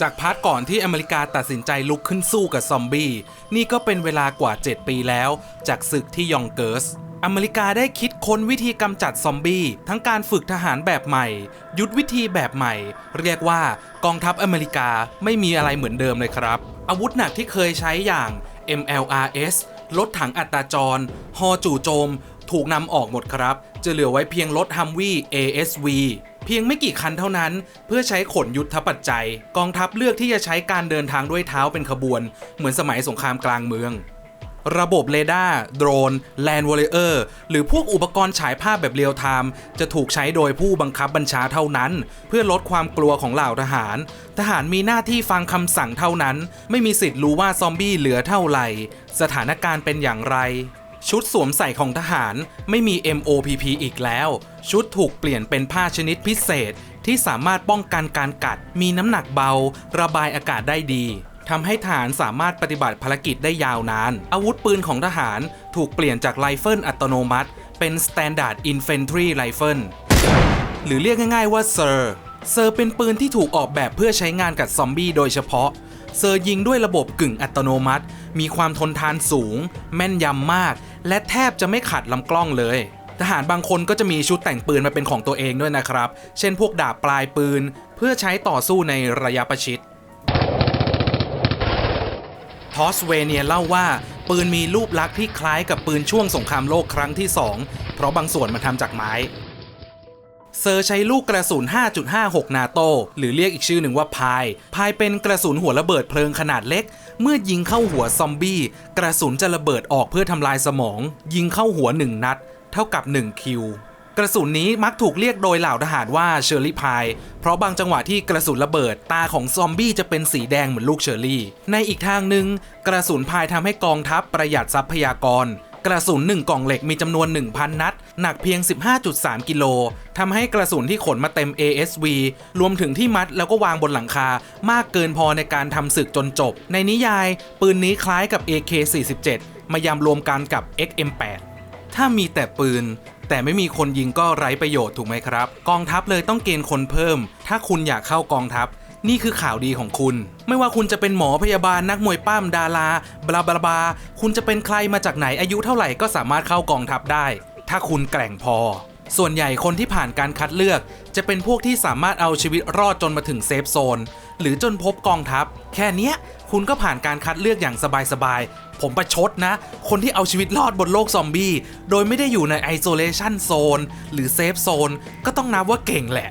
จากพาร์ทก่อนที่อเมริกาตัดสินใจลุกขึ้นสู้กับซอมบี้ นี่ก็เป็นเวลากว่า 7 ปีแล้ว จากศึกที่ยองเกิร์สอเมริกาได้คิดค้นวิธีกำจัดซอมบี้ ทั้งการฝึกทหารแบบใหม่ ยุทธวิธีแบบใหม่ เรียกว่ากองทัพอเมริกาไม่มีอะไรเหมือนเดิมเลยครับ อาวุธหนักที่เคยใช้อย่าง MLRS รถถังอัตราจร ฮอจู่โจม ถูกนำออกหมดครับ จะเหลือไว้เพียงรถฮัมวี่ ASV เพียงไม่กี่คันเท่านั้น เพื่อใช้ขนยุทธปัจจัย กองทัพเลือกที่จะใช้การเดินทางด้วยเท้าเป็นขบวน เหมือนสมัยสงครามกลางเมือง ระบบเรดาร์ โดรน แลนด์วอลเลอร์หรือพวกอุปกรณ์ฉายภาพแบบเรียลไทม์จะถูกใช้โดยผู้บังคับบัญชาเท่านั้น เพื่อลดความกลัวของเหล่าทหาร ทหารมีหน้าที่ฟังคำสั่งเท่านั้น ไม่มีสิทธิ์รู้ว่าซอมบี้เหลือเท่าไหร่ สถานการณ์เป็นอย่างไร ชุดสวมใส่ของทหารไม่มี MOPP อีกแล้ว ชุดถูกเปลี่ยนเป็นผ้าชนิดพิเศษ ที่สามารถป้องกันการกัด มีน้ำหนักเบา ระบายอากาศได้ดีทำให้ทหารสามารถปฏิบัติภารกิจได้ยาวนาน อาวุธปืนของทหารถูกเปลี่ยนจากไรเฟิลอัตโนมัติ เป็น Standard Infantry Rifle หรือเรียกง่ายๆว่าเซอร์เซอร์เป็นปืนที่ถูกออกแบบเพื่อใช้งานกับซอมบี้โดยเฉพาะ เซอร์ยิงด้วยระบบกึ่งอัตโนมัติ มีความทนทานสูง แม่นยำมาก และแทบจะไม่ขัดลำกล้องเลยทหารบางคนก็จะมีชุดแต่งปืนมาเป็นของตัวเองด้วยนะครับ เช่นพวกดาบปลายปืน เพื่อใช้ต่อสู้ในระยะประชิด ทอสเวเนียเล่าว่าปืนมีรูปลักษณ์ที่คล้ายกับปืนช่วงสงครามโลกครั้งที่ 2 เพราะบางส่วนมันทำจากไม้ เซอร์ใช้ลูกกระสุน 5.56 นาโต หรือเรียกอีกชื่อหนึ่งว่าพาย พายเป็นกระสุนหัวระเบิดเพลิงขนาดเล็ก เมื่อยิงเข้าหัวซอมบี้ กระสุนจะระเบิดออกเพื่อทำลายสมอง ยิงเข้าหัว 1 นัด เท่ากับ 1 คิวกระสุนนี้มักถูกเรียกโดยเหล่าทหารว่าเชอร์รี่พาย เพราะบางจังหวะที่กระสุนระเบิด ตาของซอมบี้จะเป็นสีแดงเหมือนลูกเชอร์รี่ ในอีกทางหนึ่งกระสุนพายทำให้กองทัพประหยัดทรัพยากร กระสุน 1 กล่องเหล็กมีจำนวน 1,000 นัด หนักเพียง 15.3 กิโลทำให้กระสุนที่ขนมาเต็ม ASV รวมถึงที่มัดแล้วก็วางบนหลังคามากเกินพอในการทำศึกจนจบ ในนิยาย ปืนนี้คล้ายกับ AK-47 มายำรวมกันกับ XM8 ถ้ามีแต่ปืนแต่ไม่มีคนยิงก็ไร้ประโยชน์ถูกไหมครับ กองทัพเลยต้องเกณฑ์คนเพิ่ม ถ้าคุณอยากเข้ากองทัพ นี่คือข่าวดีของคุณ ไม่ว่าคุณจะเป็นหมอพยาบาลนักมวยปั้มดาราบลาบลาบาคุณจะเป็นใครมาจากไหนอายุเท่าไหร่ก็สามารถเข้ากองทัพได้ ถ้าคุณแกร่งพอ ส่วนใหญ่คนที่ผ่านการคัดเลือก จะเป็นพวกที่สามารถเอาชีวิตรอดจนมาถึงเซฟโซน หรือจนพบกองทัพ แค่เนี้ยคุณก็ผ่านการคัดเลือกอย่างสบายๆ ผมประชดนะ คนที่เอาชีวิตรอดบนโลกซอมบี้ โดยไม่ได้อยู่ในไอโซเลชันโซนหรือเซฟโซนก็ต้องนับว่าเก่งแหละ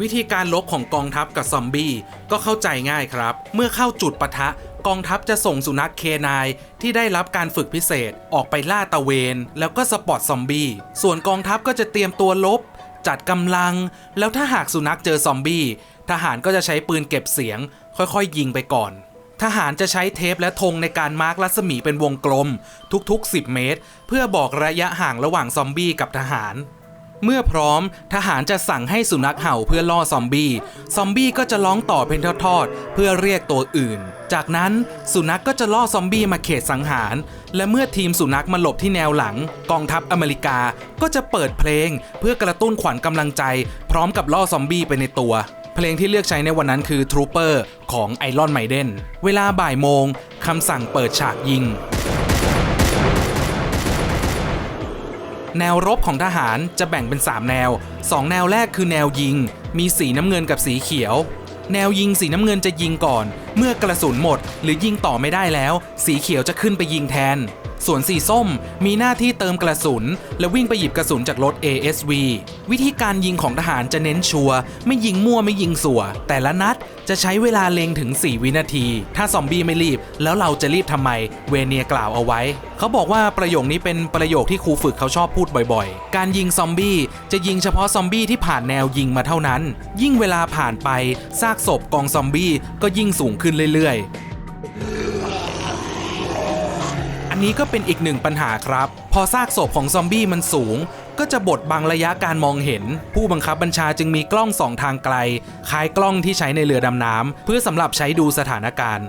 วิธีการลบของกองทัพกับซอมบี้ก็เข้าใจง่ายครับ เมื่อเข้าจุดปะทะกองทัพจะส่งสุนัขเคนายที่ได้รับการฝึกพิเศษออกไปล่าตะเวน แล้วก็สปอตซอมบี้ ส่วนกองทัพก็จะเตรียมตัวลบ จัดกำลัง แล้วถ้าหากสุนัขเจอซอมบี้ทหารก็จะใช้ปืนเก็บเสียง ค่อยๆ ยิงไปก่อน ทหารจะใช้เทปและธงในการมาร์กรัศมีเป็นวงกลม ทุกๆ 10 เมตร เพื่อบอกระยะห่างระหว่างซอมบี้กับทหาร เมื่อพร้อมทหารจะสั่งให้สุนัขเห่าเพื่อล่อซอมบี้ ซอมบี้ก็จะร้องต่อเป็นทอดๆเพื่อเรียกตัวอื่น จากนั้นสุนัขก็จะล่อซอมบี้มาเขตสังหาร และเมื่อทีมสุนัขมาหลบที่แนวหลัง กองทัพอเมริกาก็จะเปิดเพลง เพื่อกระตุ้นขวัญกำลังใจ พร้อมกับล่อซอมบี้ไปในตัวเพลงที่เลือกใช้ในวันนั้นคือ Trooper ของไอรอนไมเดนเวลาบ่ายโมงคำสั่งเปิดฉากยิง แนวรบของทหารจะแบ่งเป็น 3 แนว 2 แนวแรกคือแนวยิง มีสีน้ำเงินกับสีเขียว แนวยิงสีน้ำเงินจะยิงก่อน เมื่อกระสุนหมด หรือยิงต่อไม่ได้แล้ว สีเขียวจะขึ้นไปยิงแทน ส่วนสีส้มมีหน้าที่เติมกระสุน และวิ่งไปหยิบกระสุนจากรถ ASV วิธีการยิงของทหารจะเน้นชัวร์ไม่ยิงมั่วไม่ยิงสัว แต่ละนัดจะใช้เวลาเล็งถึง 4 วินาที ถ้าซอมบี้ไม่รีบ แล้วเราจะรีบทำไม เวเนียกล่าวเอาไว้ เขาบอกว่าประโยคนี้เป็นประโยคที่ครูฝึกเขาชอบพูดบ่อยๆ การยิงซอมบี้จะยิงเฉพาะซอมบี้ที่ผ่านแนวยิงมาเท่านั้น ยิ่งเวลาผ่านไปซากศพกองซอมบี้ก็ยิ่งสูงขึ้นเรื่อยๆ นี้ก็เป็นอีกหนึ่งปัญหาครับ พอซากศพของซอมบี้มันสูง ก็จะบดบังระยะการมองเห็น ผู้บังคับบัญชาจึงมีกล้องสองทางไกล คล้ายกล้องที่ใช้ในเรือดำน้ำเพื่อสำหรับใช้ดูสถานการณ์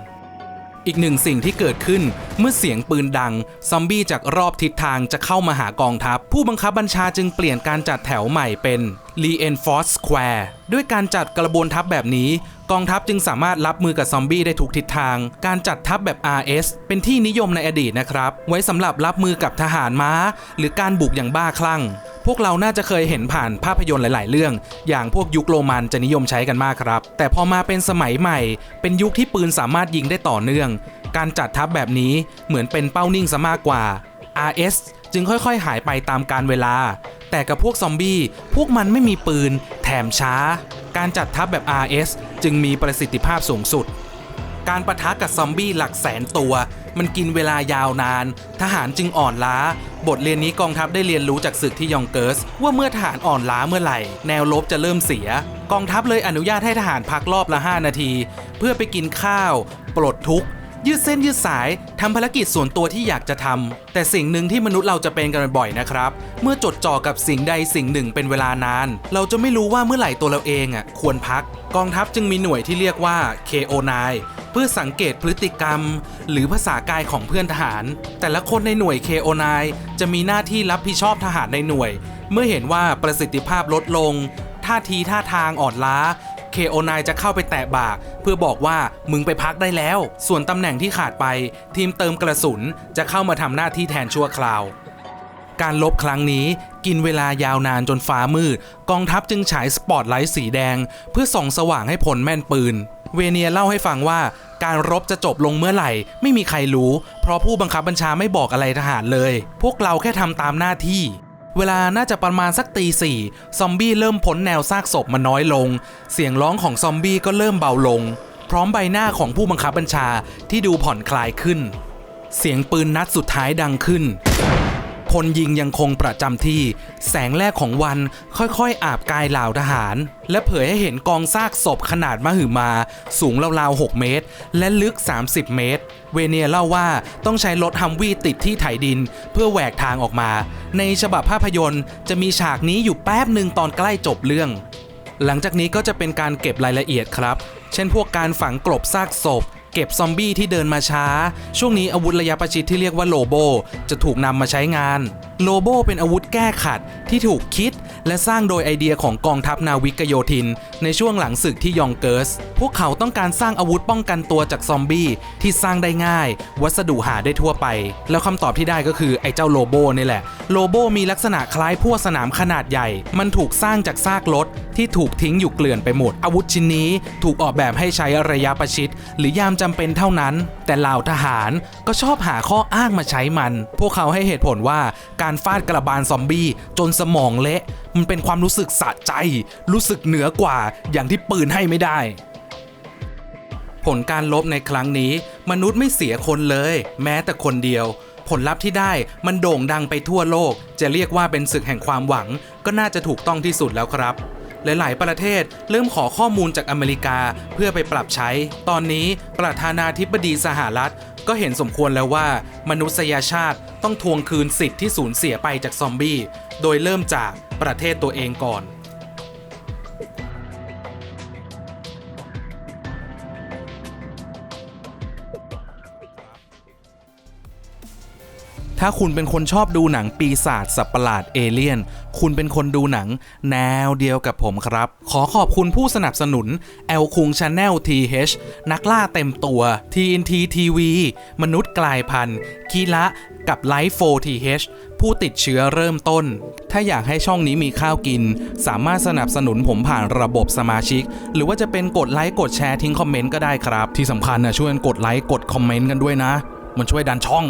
อีกหนึ่งสิ่งที่เกิดขึ้นเมื่อเสียงปืนดัง ซอมบี้จากรอบทิศทางจะเข้ามาหากองทัพ ผู้บังคับบัญชาจึงเปลี่ยนการจัดแถวใหม่เป็น Reinforced Square ด้วยการจัดกระบวนทัพแบบนี้ กองทัพจึงสามารถรับมือกับซอมบี้ได้ทุกทิศทาง การจัดทัพแบบ RS เป็นที่นิยมในอดีตนะครับ ไว้สำหรับรับมือกับทหารม้า หรือการบุกอย่างบ้าคลั่ง พวกเราน่าจะเคยเห็นผ่านภาพยนตร์หลาย ๆ เรื่อง อย่างพวกยุคโรมันจะนิยมใช้กันมากครับ แต่พอมาเป็นสมัยใหม่ เป็นยุคที่ปืนสามารถยิงได้ต่อเนื่อง การจัดทัพแบบนี้เหมือนเป็นเป้านิ่งซะมากกว่า RS จึงค่อย ๆ หายไปตามการเวลา แต่กับพวกซอมบี้พวกมันไม่มีปืน แถมช้า การจัดทัพแบบ RS จึงมีประสิทธิภาพสูงสุด การประทะกับซอมบี้หลักแสนตัว มันกินเวลายาวนาน ทหารจึงอ่อนล้า บทเรียนนี้กองทัพได้เรียนรู้จากศึกที่ยองเกิร์ส ว่าเมื่อทหารอ่อนล้าเมื่อไหร่ แนวรบจะเริ่มเสีย กองทัพเลยอนุญาตให้ทหารพักรอบละ 5 นาที เพื่อไปกินข้าว ปลดทุกข์ ยืดเส้นยืดสายทำภารกิจส่วนตัวที่อยากจะทำแต่สิ่งหนึ่งที่มนุษย์เราจะเป็นกันบ่อยนะครับ เมื่อจดจ่อกับสิ่งใดสิ่งหนึ่งเป็นเวลานาน เราจะไม่รู้ว่าเมื่อไหร่ตัวเราเองอะควรพัก กองทัพจึงมีหน่วยที่เรียกว่า KO9 เพื่อสังเกตพฤติกรรม หรือภาษากายของเพื่อนทหาร แต่ละคนในหน่วย KO9 จะมีหน้าที่รับผิดชอบทหารในหน่วย เมื่อเห็นว่าประสิทธิภาพลดลงท่าทีท่าทางอ่อนล้า KO9 จะเข้าไปแตะบ่าเพื่อบอกว่ามึงไปพักได้แล้ว ส่วนตำแหน่งที่ขาดไป ทีมเติมกระสุนจะเข้ามาทำหน้าที่แทนชั่วคราว การลบครั้งนี้กินเวลายาวนานจนฟ้ามืด กองทัพจึงฉายสปอตไลท์สีแดง เพื่อส่องสว่างให้ผลแม่นปืน เวเนียเล่าให้ฟังว่าการรบจะจบลงเมื่อไหร่ ไม่มีใครรู้ เพราะผู้บังคับบัญชาไม่บอกอะไรทหารเลย พวกเราแค่ทำตามหน้าที่ เวลาน่าจะประมาณสักตีสี่ซอมบี้เริ่มพ้นแนวซากศพมาน้อยลง เสียงร้องของซอมบี้ก็เริ่มเบาลง พร้อมใบหน้าของผู้บังคับบัญชาที่ดูผ่อนคลายขึ้น เสียงปืนนัดสุดท้ายดังขึ้นพลยิงยังคงประจำที่ แสงแรกของวันค่อยๆ อาบกายเหล่าทหาร และเผยให้เห็นกองซากศพขนาดมหึมา สูงราวๆ 6 เมตร และลึก 30 เมตร เวเนียเล่าว่าต้องใช้รถฮัมวี่ติดที่ไถดิน เพื่อแหวกทางออกมา ในฉบับภาพยนตร์ จะมีฉากนี้อยู่แป๊บหนึ่งตอนใกล้จบเรื่อง หลังจากนี้ก็จะเป็นการเก็บรายละเอียดครับ เช่นพวกการฝังกลบซากศพเก็บซอมบี้ที่เดินมาช้า ช่วงนี้อาวุธระยะประชิดที่เรียกว่าโลโบ จะถูกนำมาใช้งานโลโบเป็นอาวุธแก้ขัดที่ถูกคิด และสร้างโดยไอเดียของกองทัพนาวิกโยธิน ในช่วงหลังศึกที่ยองเกิร์ส พวกเขาต้องการสร้างอาวุธป้องกันตัวจากซอมบี้ที่สร้างได้ง่าย วัสดุหาได้ทั่วไป แล้วคำตอบที่ได้ก็คือไอเจ้าโลโบนี่แหละ โลโบมีลักษณะคล้ายพวกสนามขนาดใหญ่ มันถูกสร้างจากซากรถที่ถูกทิ้งอยู่เกลื่อนไปหมด อาวุธชิ้นนี้ถูกออกแบบให้ใช้ระยะประชิด หรือยามจำเป็นเท่านั้น แต่เหล่าทหารก็ชอบหาข้ออ้างมาใช้มัน พวกเขาให้เหตุผลว่าการฟาดกระบาลซอมบี้จนสมองเละ มันเป็นความรู้สึกสะใจ รู้สึกเหนือกว่าอย่างที่ปืนให้ไม่ได้ ผลการลบในครั้งนี้ มนุษย์ไม่เสียคนเลย แม้แต่คนเดียว ผลลัพธ์ที่ได้มันโด่งดังไปทั่วโลก จะเรียกว่าเป็นศึกแห่งความหวัง ก็น่าจะถูกต้องที่สุดแล้วครับหลาย ๆ ประเทศเริ่มขอข้อมูลจากอเมริกาเพื่อไปปรับใช้ ตอนนี้ประธานาธิบดีสหรัฐ ก็เห็นสมควรแล้วว่ามนุษยชาติต้องทวงคืนสิทธิ์ที่สูญเสียไปจากซอมบี้ โดยเริ่มจากประเทศตัวเองก่อนถ้าคุณเป็นคนชอบดูหนังปีศาจสัตว์ประหลาดเอเลี่ยน คุณเป็นคนดูหนัง แนวเดียวกับผมครับ ขอขอบคุณผู้สนับสนุน L คุง Channel TH นักล่าเต็มตัว TNT TV มนุษย์กลายพันธุ์คีละกับ Life 4 TH ผู้ติดเชื้อเริ่มต้น ถ้าอยากให้ช่องนี้มีข้าวกิน สามารถสนับสนุนผมผ่านระบบสมาชิก หรือว่าจะเป็นกดไลค์กดแชร์ทิ้งคอมเมนต์ก็ได้ครับ ที่สำคัญนะช่วยกดไลค์กดคอมเมนต์กันด้วยนะ มันช่วยดันช่อง